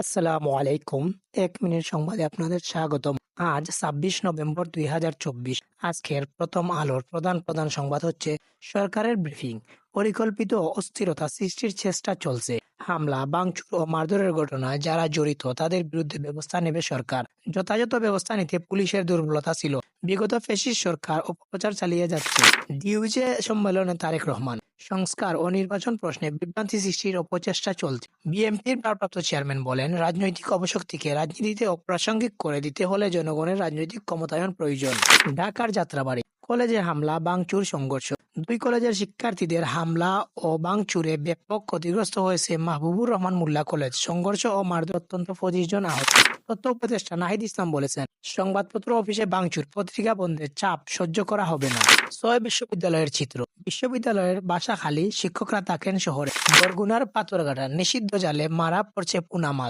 আসসালামু আলাইকুম। এক মিনিট সংবাদে আপনাদের স্বাগতম। আজ ছাব্বিশ নভেম্বর দুই হাজার চব্বিশ। আজকের প্রথম আলোর প্রধান প্রধান সংবাদ হচ্ছে সরকারের ব্রিফিং। পরিকল্পিত অস্থিরতা সৃষ্টির চেষ্টা চলছে। হামলা, ভাঙচুর ও মারধরের ঘটনায় যারা জড়িত, তাদের বিরুদ্ধে ব্যবস্থা নেবে সরকার। যথাযথ ব্যবস্থা নিতে পুলিশের দুর্বলতা ছিল। বিগত ফেসিস সরকার অপপ্রচার চালিয়ে যাচ্ছে। ডিউজে সম্মেলনে তারেক রহমান, সংস্কার ও নির্বাচন প্রশ্নে বিভ্রান্তি সৃষ্টির অপচেষ্টা চলছে। বিএনপির ভারপ্রাপ্ত চেয়ারম্যান বলেন, রাজনৈতিক অবশক্তিকে রাজনীতিতে অপ্রাসঙ্গিক করে দিতে হলে জনগণের রাজনৈতিক ক্ষমতায়ন প্রয়োজন। ঢাকার যাত্রাবাড়ি, কলেজে হামলা বাংচুর সংঘর্ষ। দুই কলেজের শিক্ষার্থীদের হামলা ও ভাঙচুরে ব্যাপক ক্ষতিগ্রস্ত হয়েছে মাহবুবুর রহমান মোল্লা কলেজ। সংঘর্ষ ও মারধর অত্যন্ত পঁচিশ জন আহত। তথ্য উপদেষ্টা নাহিদ ইসলাম বলেছেন, সংবাদপত্র অফিসে ভাঙচুর, পত্রিকা বন্ধের চাপ সহ্য করা হবে না। ছয় বিশ্ববিদ্যালয়ের চিত্র। বিশ্ববিদ্যালয়ের বাসা খালি শিক্ষকরা থাকেন শহরে। বরগুনার পাথরঘাটা নিষিদ্ধ জালে মারা পড়ছে পুনা মাছ।